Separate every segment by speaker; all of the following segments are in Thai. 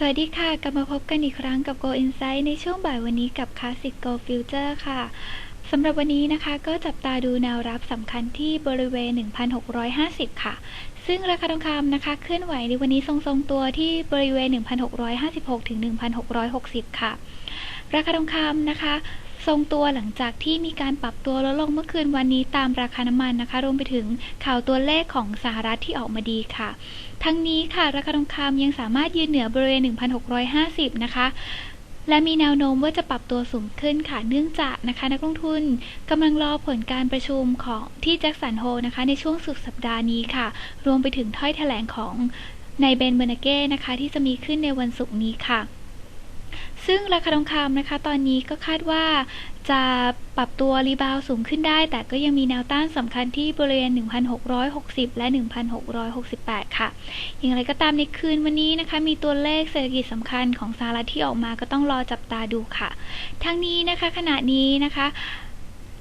Speaker 1: สวัสดีค่ะ กลับมาพบกันอีกครั้งกับ Go Insight ในช่วงบ่ายวันนี้กับ Classic Go Future ค่ะสำหรับวันนี้นะคะก็จับตาดูแนวรับสำคัญที่บริเวณ 1,650 ค่ะ ซึ่งราคาทองคำนะคะเคลื่อนไหวในวันนี้ทรงๆตัวที่บริเวณ 1,656 ถึง 1,660 ค่ะ ราคาทองคำนะคะ ทรงตัวหลังจากที่มีการปรับตัวลดลงเมื่อคืนวันนี้ตามราคาน้ำมันนะคะ รวมไปถึงข่าวตัวเลขของสหรัฐที่ออกมาดีค่ะ ทั้งนี้ค่ะ ราคาทองคำยังสามารถยืนเหนือบริเวณ 1,650 นะคะและมีแนวโน้มว่าจะปรับตัวสูงขึ้นค่ะ เนื่องจากนะคะ นักลงทุนกำลังรอผลการประชุมของที่แจ็คสันโฮนะคะ ในช่วงสุดสัปดาห์นี้ค่ะ รวมไปถึงถ้อยแถลงของนายเบนเบอร์นาเก้นะคะ ที่จะมีขึ้นในวันศุกร์นี้ค่ะ ซึ่งราคาทองคำนะคะ ตอนนี้ก็คาดว่าจะปรับตัวรีบาวสูงขึ้นได้ แต่ก็ยังมีแนวต้านสำคัญที่บริเวณ 1,660 และ 1,668 ค่ะ อย่างไรก็ตามในคืนวันนี้นะคะ มีตัวเลขเศรษฐกิจสำคัญของสหรัฐที่ออกมาก็ต้องรอจับตาดูค่ะ ทั้งนี้นะคะขณะนี้นะคะ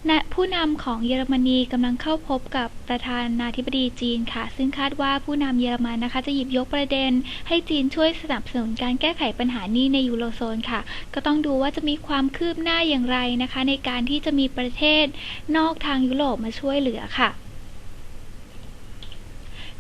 Speaker 1: นะผู้นำของเยอรมนีกำลังเข้าพบกับประธานาธิบดีจีนค่ะ ซึ่งคาดว่าผู้นำเยอรมันนะคะ จะหยิบยกประเด็น ให้จีนช่วยสนับสนุนการแก้ไขปัญหานี้ในยูโรโซนค่ะ ก็ต้องดูว่าจะมีความคืบหน้าอย่างไรนะคะ ในการที่จะมีประเทศนอกทางยุโรปมาช่วยเหลือค่ะ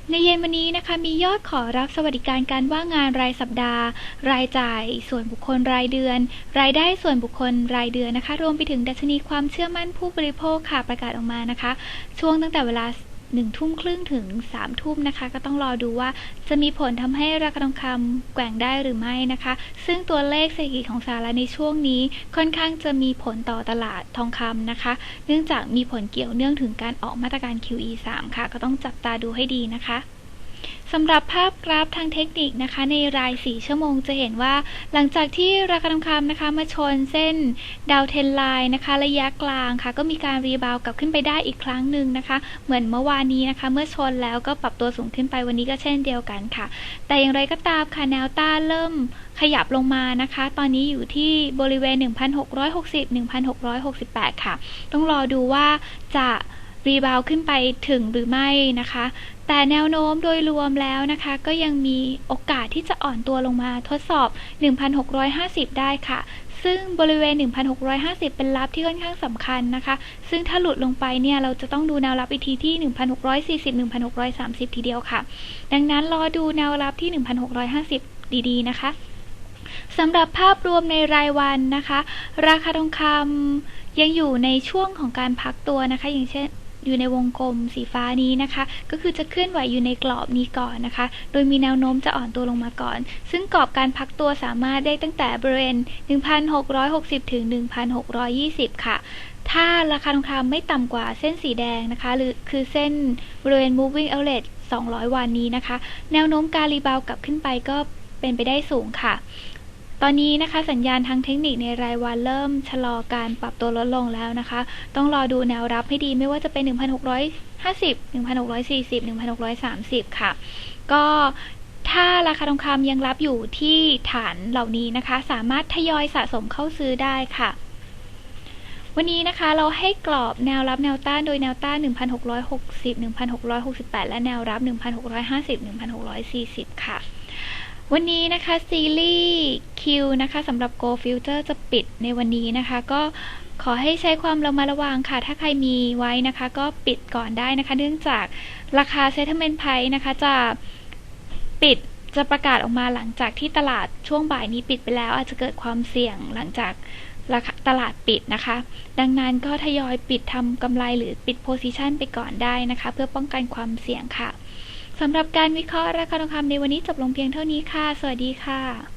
Speaker 1: ในเย็นวันนี้นะคะมียอดขอรับสวัสดิการการว่างงานรายสัปดาห์ รายจ่าย ส่วนบุคคลรายเดือน รายได้ส่วนบุคคลรายเดือนนะคะ รวมไปถึงดัชนีความเชื่อมั่นผู้บริโภคค่ะประกาศออกมานะคะ ช่วงตั้งแต่เวลา หนึ่งทุ่มครึ่งถึงสามทุ่มนะคะ ก็ต้องรอดูว่าจะมีผลทำให้ราคาทองคำแกว่งได้หรือไม่นะคะ ซึ่งตัวเลขเศรษฐกิจของสหรัฐในช่วงนี้ค่อนข้างจะมีผลต่อตลาดทองคำนะคะ เนื่องจากมีผลเกี่ยวเนื่องถึงการออกมาตรการ QE 3 ค่ะ ก็ต้องจับตาดูให้ดีนะคะ สำหรับภาพกราฟทางเทคนิคนะคะ ในราย 4 ชั่วโมงจะเห็นว่า หลังจากที่ราคาทองคำนะคะมาชนเส้นดาวเทนไลน์นะคะ ระยะกลางค่ะ ก็มีการรีบาวกลับขึ้นไปได้อีกครั้งหนึ่งนะคะ เหมือนเมื่อวานนี้นะคะ เมื่อชนแล้วก็ปรับตัวสูงขึ้นไปวันนี้ก็เช่นเดียวกันค่ะ แต่อย่างไรก็ตามค่ะแนวต้านเริ่มขยับลงมานะคะ ตอนนี้อยู่ที่บริเวณ 1,660-1,668 ค่ะ ต้องรอดูว่าจะ รีบาวขึ้นไปถึงหรือไม่นะคะ แต่แนวโน้มโดยรวมแล้วนะคะ ก็ยังมีโอกาสที่จะอ่อนตัวลงมาทดสอบ 1,650 ได้ค่ะ ซึ่งบริเวณ 1,650 เป็นรับที่ค่อนข้างสำคัญนะคะ ซึ่งถ้าหลุดลงไปเนี่ย เราจะต้องดูแนวรับอีกทีที่ 1,640 1,630 ทีเดียวค่ะ ดังนั้นรอดูแนวรับที่ 1,650 ดีๆ นะคะสำหรับภาพรวมในรายวันนะคะ ราคาทองคำยังอยู่ในช่วงของการพักตัวนะคะ อย่างเช่น อยู่ในวงกลมสีฟ้านี้นะคะ ก็คือจะเคลื่อนไหวอยู่ในกรอบนี้ก่อนนะคะ โดยมีแนวโน้มจะอ่อนตัวลงมาก่อน ซึ่งกรอบการพักตัวสามารถได้ตั้งแต่บริเวณ 1,660 ถึง 1,620 ค่ะถ้าราคาทองคำไม่ต่ำกว่าเส้นสีแดงนะคะ หรือคือเส้นบริเวณ moving average 200 วันนี้นะคะ แนวโน้มการรีบาวกลับขึ้นไปก็เป็นไปได้สูงค่ะ ตอนนี้นะคะสัญญาณทางเทคนิคในรายวันเริ่มชะลอการปรับตัวลดลงแล้วนะคะ ต้องรอดูแนวรับให้ดีไม่ว่าจะเป็น 1,650 1,640 1,630 ค่ะ ก็ถ้าราคาทองคำยังรับอยู่ที่ฐานเหล่านี้นะคะ สามารถทยอยสะสมเข้าซื้อได้ค่ะวันนี้นะคะเราให้กรอบแนวรับแนวต้านโดยแนวต้าน 1,660 1,668 และแนวรับ 1,650 1,640 ค่ะ วันนี้นะคะซีรีส์ คิวนะคะสำหรับ Go Future จะปิดในวันนี้นะคะ ก็ขอให้ใช้ความระมัดระวังค่ะ ถ้าใครมีไว้นะคะ ก็ปิดก่อนได้นะคะ เนื่องจากราคาเซ t เมนต์ไพนะคะ จะปิดจะประกาศออกมาหลังจากที่ตลาดช่วงบ่ายนี้ปิดไปแล้ว อาจจะเกิดความเสี่ยงหลังจากราคาตลาดปิดนะคะ ดังนั้นก็ทยอยปิดทำกำไรหรือปิดโพซิชันไปก่อนได้นะคะ เพื่อป้องกันความเสี่ยงค่ะสำหรับการวิเคราะห์ราคาทองคำในวันนี้จบลงเพียงเท่านี้ค่ะ สวัสดีค่ะ